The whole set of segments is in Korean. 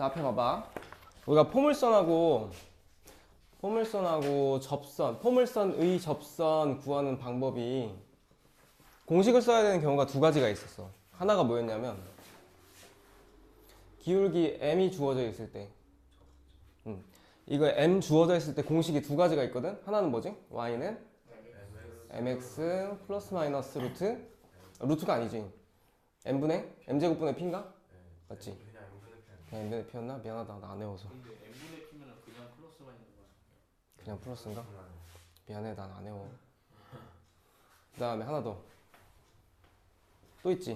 자 앞에 봐봐. 우리가 포물선하고 포물선하고 접선, 포물선의 접선 구하는 방법이 공식을 써야 되는 경우가 두 가지가 있었어. 하나가 뭐였냐면 기울기 m이 주어져 있을 때, 음, 이거 m 주어져 있을 때 공식이 두 가지가 있거든. 하나는 뭐지? y는 mx 플러스 마이너스 루트 루트가 아니지. m분의 m제곱분의 p인가? 맞지? 그냥 M분의 P 그냥 m분의 p였나? 미안하다 나 안 외워서 근데 n분의 p면은 그냥 플러스만 있는 거야. 그냥 플러스인가? 미안해 난 안 외워 그 다음에 하나 더 또 있지?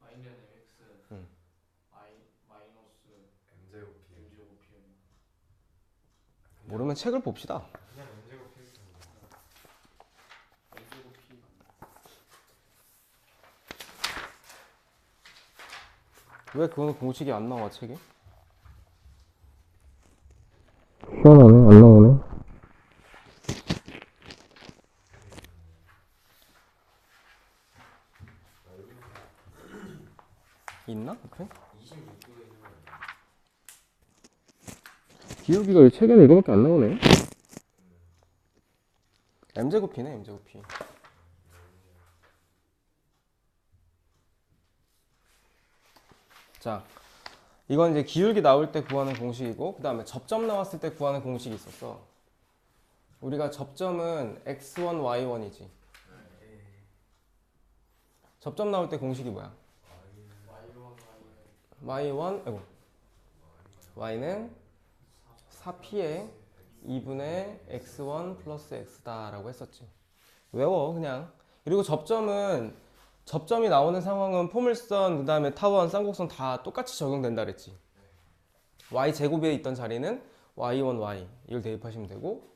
y는 mx 응. i 마이너스 M제곱 P m제곱 p는 모르면 책을 봅시다 그냥 M제곱 P 있습니다 m제곱 p 왜 그거는 공식이 안 나와 책에? 희한하네 안 나오네 있나? 그래? 26도에 있는 거 아니야? 기울기가 이 책에는 이거밖에 안 나오네 m제곱이네 m제곱이 자 이건 이제 기울기 나올 때 구하는 공식이고 그 다음에 접점 나왔을 때 구하는 공식이 있었어. 우리가 접점은 x1, y1이지. 접점 나올 때 공식이 뭐야? y1 y는 y1 아이고. Y는 4p의 2분의 x1 플러스 x다 라고 했었지. 외워 그냥. 그리고 접점은 접점이 나오는 상황은 포물선 그 다음에 타원 쌍곡선 다 똑같이 적용된다 그랬지 y 제곱에 있던 자리는 y1 y 이걸 대입하시면 되고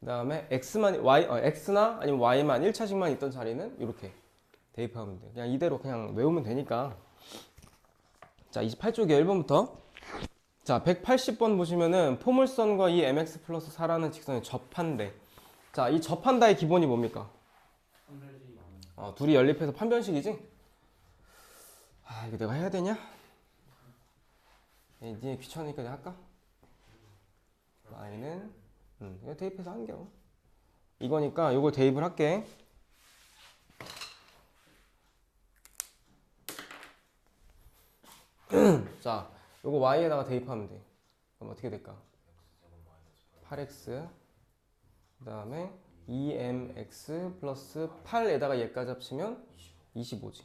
그 다음에 x만 y 어, x나 아니면 y만 1차식만 있던 자리는 이렇게 대입하면 돼 그냥 이대로 그냥 외우면 되니까 자, 28쪽에 1번부터. 자, 180번 보시면은 포물선과 이 mx 플러스 4라는 직선이 접한대. 자, 이 접한다의 기본이 뭡니까? 어, 둘이 연립해서 판변식이지? 아, 이거 내가 해야 되냐? 에, 니네 귀찮으니까 내가 할까? y는 음, 이거 대입해서 한겨. 이거니까 이걸 대입을 할게. 자, 요거 y에다가 대입하면 돼. 그럼 어떻게 될까? 8x 그 다음에 2mx 플러스 8에다가 얘까지 합치면 25지.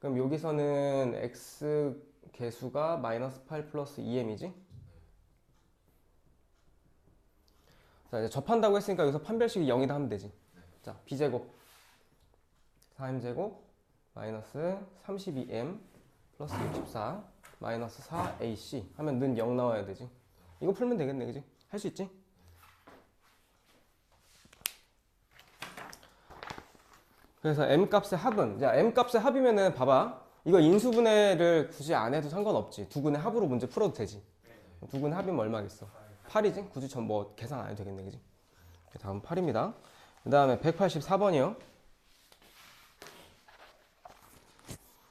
그럼 여기서는 x 개수가 마이너스 8 플러스 2m이지? 자, 이제 접한다고 했으니까 여기서 판별식이 0이다 하면 되지. 자, b제곱 4m제곱 마이너스 32m 플러스 64 마이너스 4ac 하면 는 0 나와야 되지. 이거 풀면 되겠네, 그지? 할 수 있지? 그래서 m 값의 합은 자 m 값의 합이면은 봐봐. 이거 인수분해를 굳이 안 해도 상관없지. 두 근의 합으로 문제 풀어도 되지. 두 근의 합이면 얼마겠어? 8이지? 굳이 전 뭐 계산 안 해도 되겠네 그지? 다음 8입니다. 그 다음에 184번이요.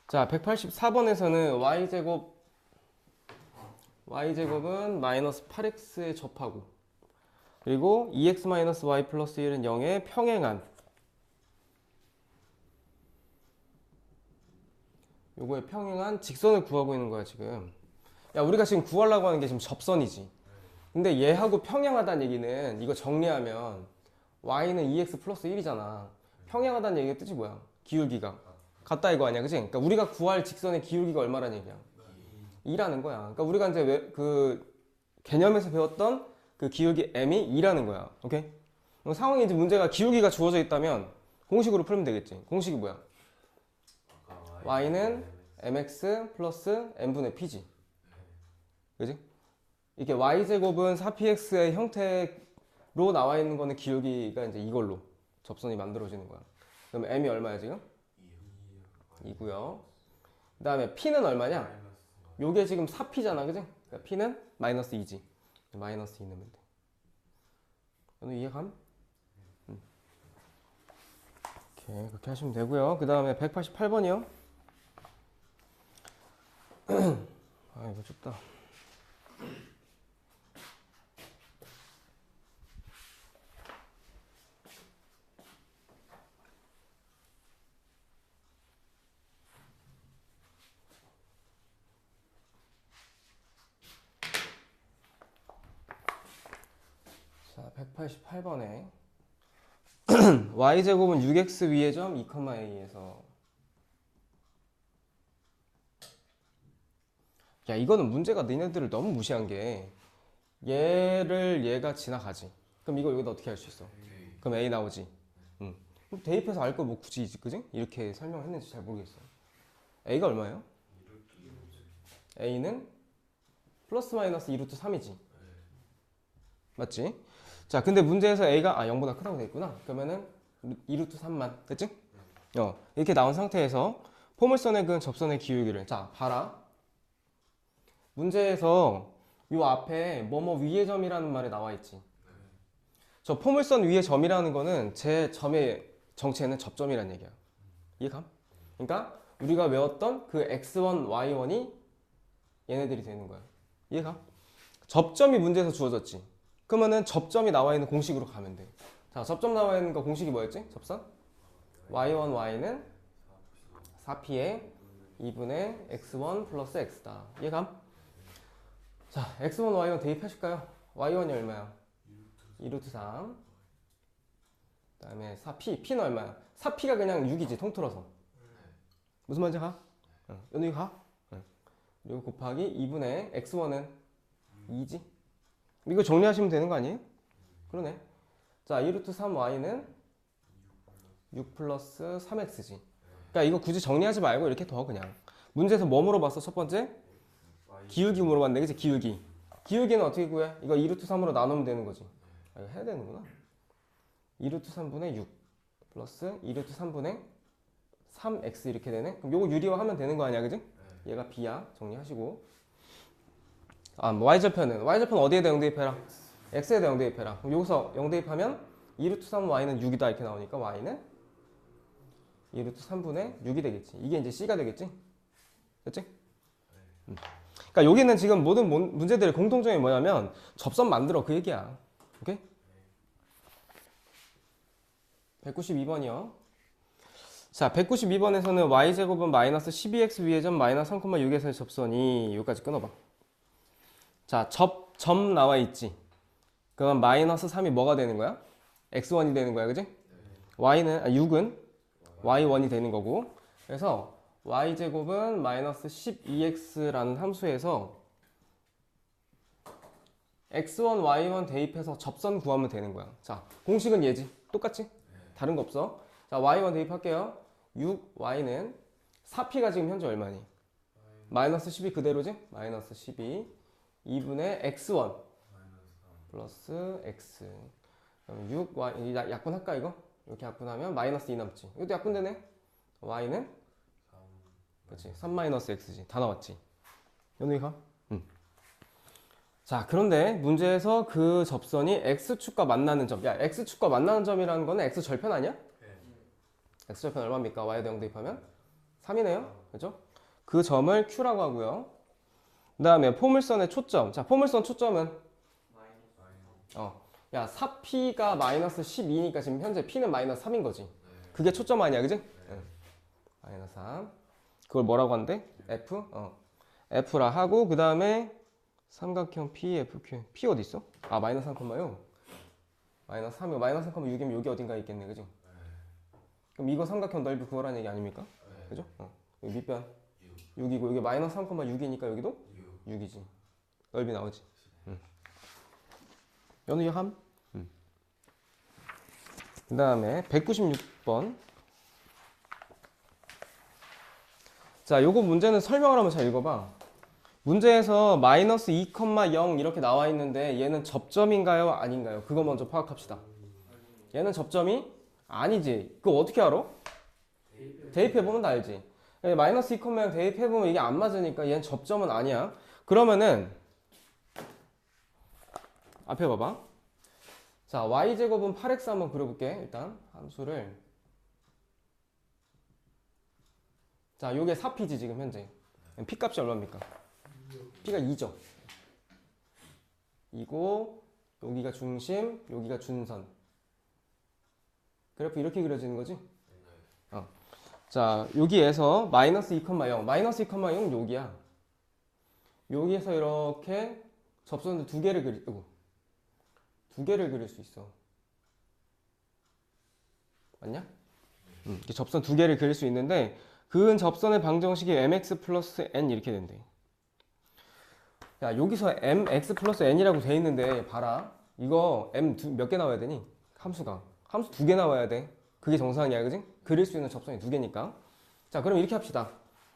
자 184번에서는 y제곱 y제곱은 마이너스 8x에 접하고 그리고 2x 마이너스 y 플러스 1은 0에 평행한 요거에 평행한 직선을 구하고 있는 거야 지금. 야 우리가 지금 구하려고 하는 게 지금 접선이지. 근데 얘하고 평행하다는 얘기는 이거 정리하면 y는 2x 플러스 1이잖아. 평행하다는 얘기의 뜻이 뭐야? 기울기가. 같다 이거 아니야 그지 그러니까 우리가 구할 직선의 기울기가 얼마라는 얘기야? 2라는 거야. 그러니까 우리가 이제 왜, 그 개념에서 배웠던 그 기울기 m이 2라는 거야. 오케이? 상황이 이제 문제가 기울기가 주어져 있다면 공식으로 풀면 되겠지. 공식이 뭐야 y는 mx 플러스 n분의 p지. 그지? 이게 y제곱은 4px의 형태로 나와 있는 거는 기울기가 이제 이걸로 접선이 만들어지는 거야. 그럼 m이 얼마야 지금? 2고요. 그 다음에 p는 얼마냐? 요게 지금 4p잖아, 그지? 그러니까 p는 마이너스 2지. 마이너스 2 넣으면 돼. 오늘 이해감? 음. 오케이, 그렇게 하시면 되고요. 그 다음에 188번이요. 아 이거 춥다. 자, 188번에 y제곱은 6x 위의 점 2,a에서 야 이거는 문제가 너네들을 너무 무시한 게 얘를 얘가 지나가지. 그럼 이거 여기다 어떻게 할 수 있어. 그럼 a 나오지. 응. 그럼 대입해서 알 걸 뭐 굳이 그지? 이렇게 설명했는지 잘 모르겠어 a가 얼마예요? A는 플러스 마이너스 2루트 3이지. 맞지? 자 근데 문제에서 a가 아 0보다 크다고 돼 있구나. 그러면은 2루트 3만 됐지 어 이렇게 나온 상태에서 포물선의 근 접선의 기울기를 자 봐라 문제에서 요 앞에 뭐뭐 위의 점이라는 말이 나와 있지. 저 포물선 위의 점이라는 거는 제 점의 정체는 접점이란 얘기야. 이해감? 그러니까 우리가 외웠던 그 x1, y1이 얘네들이 되는 거야. 이해감? 접점이 문제에서 주어졌지. 그러면은 접점이 나와 있는 공식으로 가면 돼. 자, 접점 나와 있는 거 공식이 뭐였지? 접선? y1, y는 4p의 2분의 x1 플러스 x다. 이해감? 자, x1, y1 대입하실까요? y1이 얼마야? 2루트 3. 그 다음에 4p. p는 얼마야? 4p가 그냥 6이지, 통틀어서. 무슨 말인지 가? 응. 연우이 가? 응. 그리고 곱하기 2분의 x1은 2지? 이거 정리하시면 되는 거 아니에요? 그러네. 자, 2루트 3y는 6 플러스 3x지. 그러니까 이거 굳이 정리하지 말고 이렇게 더 그냥. 문제에서 뭐 물어봤어? 첫 번째? 기울기 물어봤네, 그치? 기울기. 기울기는 어떻게 구해? 이거 2루트 3으로 나누면 되는 거지. 아, 이거 해야 되는구나. 2루트 3분의 6 플러스 2루트 3분의 3x 이렇게 되네? 그럼 요거 유리화하면 되는 거 아니야, 그지? 얘가 b야. 정리하시고. 아, 뭐 y절편은? y절편 어디에다 0 대입해라? x에다 0 대입해라. 그럼 여기서 0 대입하면 2루트 3y는 6이다 이렇게 나오니까 y는 2루트 3분의 6이 되겠지. 이게 이제 c가 되겠지? 됐지? 음. 그러니까 여기는 지금 모든 문- 문제들의 공통점이 뭐냐면 접선 만들어 그 얘기야. 오케이? 192번이요. 자, 192번에서는 y제곱은 마이너스 12x 위의 점 마이너스 3,6에서의 접선이 여기까지 끊어봐. 자, 접, 점 나와 있지. 그러면 마이너스 3이 뭐가 되는 거야? x1이 되는 거야, 그지? y는, 아, 6은 y1이 되는 거고. 그래서 y제곱은 마이너스 12x라는 함수에서 x1, y1 대입해서 접선 구하면 되는 거야. 자, 공식은 얘지. 똑같지? 다른 거 없어. 자, y1 대입할게요. 6y는 4p가 지금 현재 얼마니? 마이너스 12 그대로지? 마이너스 12 2분의 x1 플러스 x 그럼 6y 약- 약분할까 이거? 이렇게 약분하면 마이너스 2 남지. 이것도 약분되네. y는 그렇지. 3 마이너스 x지. 다 나왔지. 연우이가? 응. 자, 그런데 문제에서 그 접선이 x축과 만나는 점. 야, x축과 만나는 점이라는 거는 x 절편 아니야? x 절편 얼마입니까? y에 대응 대입하면 3이네요. 그죠? 그 점을 q라고 하고요. 그 다음에 포물선의 초점. 자, 포물선 초점은 어. 야, 4p가 마이너스 12니까 지금 현재 p는 마이너스 3인 거지. 그게 초점 아니야, 그지? 응. 마이너스 3. 그걸 뭐라고 한대? F? 어. F라 하고, 그 다음에 삼각형 PFQ. P 어디 있어? 아, 마이너스 3,6. 마이너스 3이고, 마이너스 3,6이면 여기 어딘가에 있겠네, 그지? 그럼 이거 삼각형 넓이 구하라는 얘기 아닙니까? 그죠? 어. 여기 밑변 6 이고, 여기 마이너스 3,6이니까 여기도 6 이지. 넓이 나오지. 응. 연우 함? 응. 그 다음에 196번. 자, 요거 문제는 설명을 한번 잘 읽어봐. 문제에서 마이너스 2,0 이렇게 나와 있는데 얘는 접점인가요? 아닌가요? 그거 먼저 파악합시다. 얘는 접점이 아니지. 그거 어떻게 알아? 대입해보면 다 알지. 예, 마이너스 2,0 대입해보면 이게 안 맞으니까 얘는 접점은 아니야. 그러면은 앞에 봐봐. 자, y제곱은 8x 한번 그려볼게. 일단 함수를. 자, 요게 4p지 지금 현재. p 값이 얼마입니까? P가 2죠. 이고 여기가 중심, 여기가 준선. 그래프 이렇게 그려지는 거지? 어. 자, 여기에서 마이너스 2,0, 마이너스 2,0 여기야. 여기에서 이렇게 접선을 두 개를 그리, 으고, 두 개를 그릴 수 있어. 맞냐? 음, 이렇게 접선 두 개를 그릴 수 있는데 그 접선의 방정식이 mx 플러스 n 이렇게 된대. 야 여기서 mx 플러스 n이라고 돼 있는데 봐라. 이거 m 몇 개 나와야 되니? 함수가 함수 두 개 나와야 돼. 그게 정상이야, 그지? 그릴 수 있는 접선이 두 개니까. 자, 그럼 이렇게 합시다.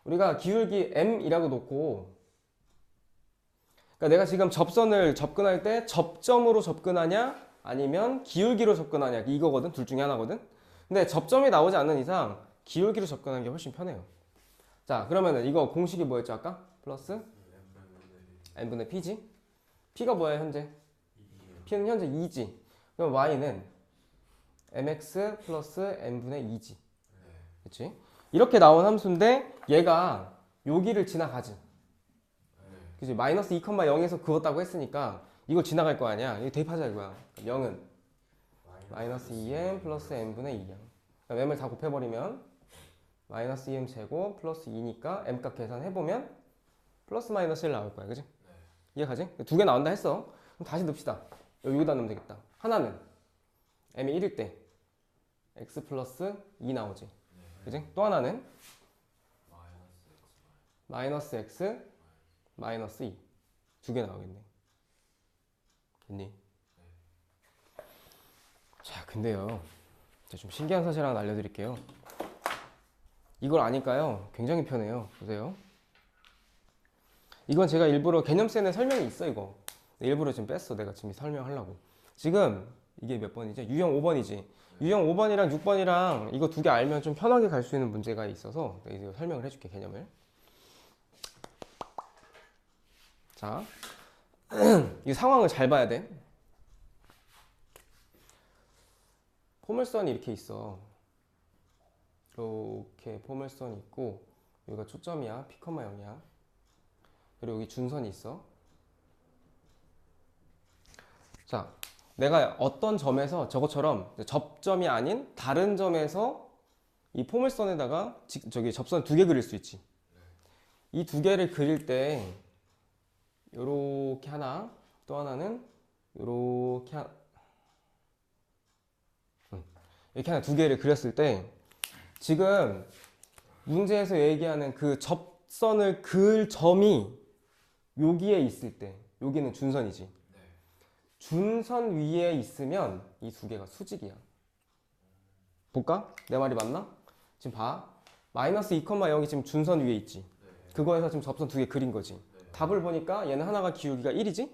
우리가 기울기 m이라고 놓고 그러니까 내가 지금 접선을 접근할 때 접점으로 접근하냐 아니면 기울기로 접근하냐 이거거든 둘 중에 하나거든 근데 접점이 나오지 않는 이상 기울기로 접근하는 게 훨씬 편해요. 자 그러면은 이거 공식이 뭐였죠 아까? 플러스? n분의 p지 p가 뭐야 현재? p는 현재 2지. 그럼 y는 mx 플러스 n분의 2지. 그치? 이렇게 나온 함수인데 얘가 여기를 지나가지. 그지 마이너스 2,0에서 그었다고 했으니까 이걸 지나갈 거 아니야. 이거 대입하자 이거야. 0은. 마이너스 2m 플러스 n분의 2야. 그럼 m을 다 곱해버리면 마이너스 2m 제곱 플러스 2니까 m값 계산해보면 플러스 마이너스 1 나올 거야 그지? 이해가지? 두 개 나온다 했어 그럼 다시 넣읍시다 여기다 넣으면 되겠다 하나는 m이 1일 때 x 플러스 2 나오지 그지? 또 하나는 마이너스 x 마이너스 2. 두 개 나오겠네. 됐니? 자, 근데요. 제가 좀 신기한 사실 하나 알려드릴게요. 이걸 아니까요. 굉장히 편해요. 보세요. 이건 제가 일부러 개념센에 설명이 있어, 이거. 일부러 지금 뺐어. 내가 지금 설명하려고. 지금 이게 몇 번이지? 유형 5번이지. 유형 5번이랑 6번이랑 이거 두 개 알면 좀 편하게 갈 수 있는 문제가 있어서 내가 이거 설명을 해줄게, 개념을. 자, 이 상황을 잘 봐야 돼. 포물선이 이렇게 있어. 이렇게 포물선이 있고 여기가 초점이야, P, 0이야. 그리고 여기 준선이 있어. 자, 내가 어떤 점에서 저것처럼 접점이 아닌 다른 점에서 이 포물선에다가 지- 저기 접선 두 개 그릴 수 있지. 이 두 개를 그릴 때 요렇게 하나 또 하나는 요렇게 하 음, 이렇게 하나 두 개를 그렸을 때 지금 문제에서 얘기하는 그 접선을 그을 점이 여기에 있을 때 여기는 준선이지 준선 위에 있으면 이 두 개가 수직이야 볼까? 내 말이 맞나? 지금 봐 마이너스 2,0이 지금 준선 위에 있지 그거에서 지금 접선 두 개 그린 거지 답을 보니까 얘는 하나가 기울기가 1이지?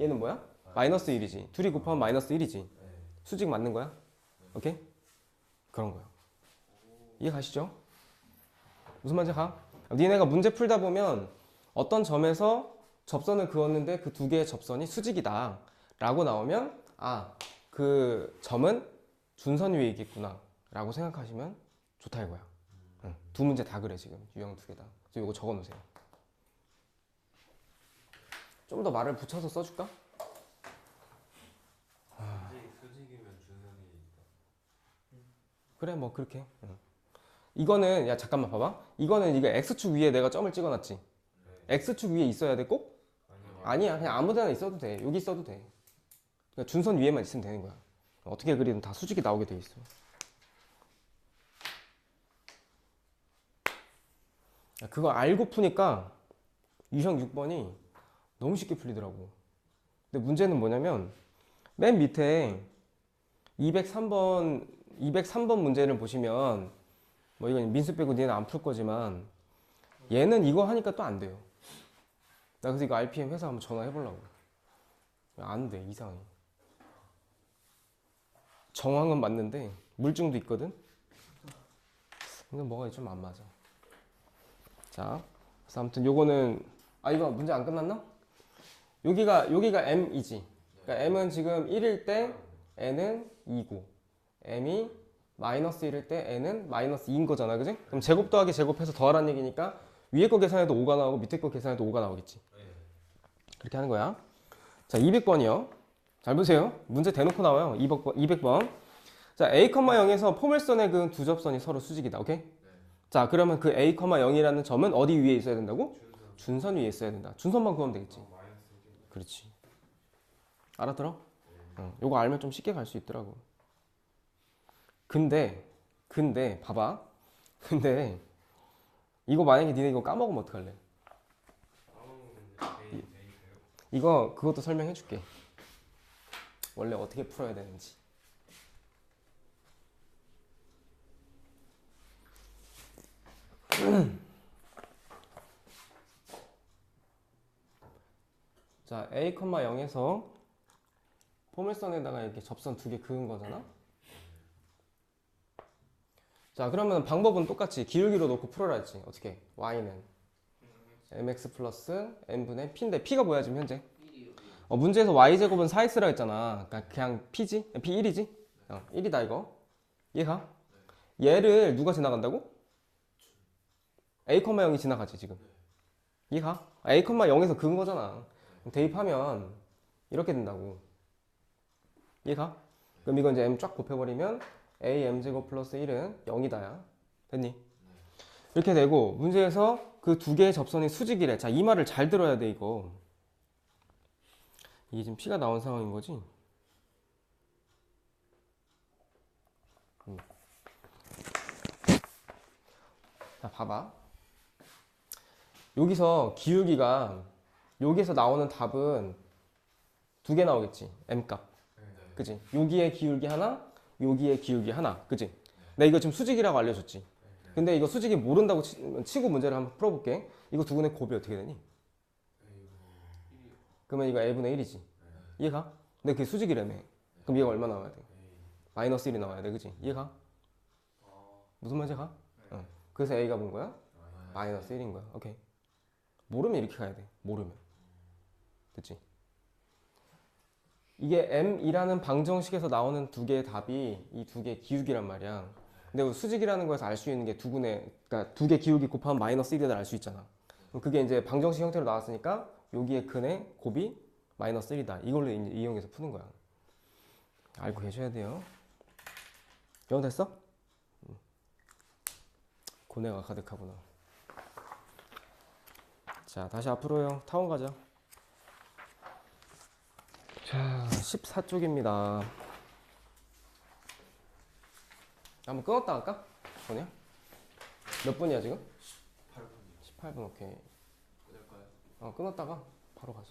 얘는 뭐야? 마이너스 1이지. 둘이 곱하면 마이너스 1이지. 수직 맞는 거야? 오케이? 그런 거야. 이해 가시죠? 무슨 말인지 가? 니네가 문제 풀다 보면 어떤 점에서 접선을 그었는데 그 두 개의 접선이 수직이다. 라고 나오면 아, 그 점은 준선 위에 있겠구나. 라고 생각하시면 좋다 이거야. 응. 두 문제 다 그래 지금. 유형 두 개 다. 그래서 이거 적어 놓으세요. 좀 더 말을 붙여서 써줄까? 그래 뭐 그렇게 응. 이거는 야 잠깐만 봐봐. 이거는 이거 x축 위에 내가 점을 찍어놨지. x축 위에 있어야 돼 꼭? 아니야 그냥 아무 데나 있어도 돼. 여기 있어도 돼. 그러니까 준선 위에만 있으면 되는 거야. 어떻게 그리든 다 수직이 나오게 돼 있어. 야, 그거 알고 푸니까 유형 6번이 너무 쉽게 풀리더라고. 근데 문제는 뭐냐면 맨 밑에 203번 203번 문제를 보시면 뭐 이건 민수 빼고 니는 안 풀 거지만 얘는 이거 하니까 또 안 돼요. 나 그래서 이거 RPM 회사 한번 전화해 보려고. 안 돼, 이상해. 정황은 맞는데 물증도 있거든. 근데 뭐가 좀 안 맞아. 자, 그래서 아무튼 요거는 아 이거 문제 안 끝났나? 여기가 여기가 m이지. 그러니까 m은 지금 1일 때 n은 2고 m이 마이너스 1일 때 n은 마이너스 2인 거잖아, 그지? 그럼 제곱 더하기 제곱해서 더하라는 얘기니까 위에 거 계산해도 5가 나오고 밑에 거 계산해도 5가 나오겠지. 네. 그렇게 하는 거야. 자, 200번이요. 잘 보세요. 문제 대놓고 나와요. 200번. 200번. 자, a, 0에서 포물선의 그두 접선이 서로 수직이다. 오케이? 자, 그러면 그 a, 0이라는 점은 어디 위에 있어야 된다고? 준선 위에 있어야 된다. 준선만 구하면 되겠지. 어, 마이너스 1. 그렇지. 알아들어? 응. 요거 알면 좀 쉽게 갈 수 있더라고. 근데, 근데, 봐봐. 근데, 이거 만약에 니네 이거 까먹으면 어떡할래? 이거, 그것도 설명해 줄게. 원래 어떻게 풀어야 되는지. 자, a, 0에서 포물선에다가 이렇게 접선 두 개 그은 거잖아? 자, 그러면 방법은 똑같이 기울기로 놓고 풀어라 했지. 어떻게? y는 mx 플러스 n분의 p인데 p가 뭐야 지금 현재? 어, 문제에서 y제곱은 4x라고 했잖아. 그러니까 그냥 p지? p1이지? 어, 1이다 이거. 이해가? 얘를 누가 지나간다고? a, 0이 지나가지 지금. 이해가? 아, a, 0에서 그은 거잖아. 대입하면 이렇게 된다고. 이해가? 그럼 이건 이제 m 쫙 곱해버리면 a m제곱 플러스 1은 0이다야. 됐니? 이렇게 되고 문제에서 그 두 개의 접선이 수직이래. 자, 이 말을 잘 들어야 돼 이거. 이게 지금 피가 나온 상황인 거지? 음. 자, 봐봐. 여기서 기울기가 여기에서 나오는 답은 두 개 나오겠지. m 값. 네, 네. 그지? 여기에 기울기 하나, 여기에 기울기 하나. 그지? 내가 이거 지금 수직이라고 알려줬지. 근데 이거 수직이 모른다고 치, 치고 문제를 한번 풀어볼게. 이거 두 분의 곱이 어떻게 되니? 그러면 이거 a분의 1이지. 이해가? 근데 그게 수직이라며. 그럼 얘가 얼마 나와야 돼? 마이너스 1이 나와야 돼. 그지? 이해가? 무슨 말인지 가? 어. 그래서 a가 뭔 거야? 마이너스 1인 거야. 오케이. 모르면 이렇게 가야 돼. 모르면. 됐지? 이게 m이라는 방정식에서 나오는 두 개의 답이 이 두 개의 기울기란 말이야. 근데 수직이라는 거에서 알 수 있는 게 두 분의 그러니까 두 개 기울기 곱하면 마이너스 1이다 알 수 있잖아. 그게 이제 방정식 형태로 나왔으니까 여기에 근의 곱이 마이너스 1이다. 이걸로 이용해서 푸는 거야. 알고 계셔야 돼요. 영어 됐어? 음. 고뇌가 가득하구나. 자, 다시 앞으로요. 타원 가자. 자, 14쪽입니다. 한번 끊었다 할까? 뭐냐? 몇 분이야 지금? 8분이요. 18분 오케이. 어, 끊었다가 바로 가자.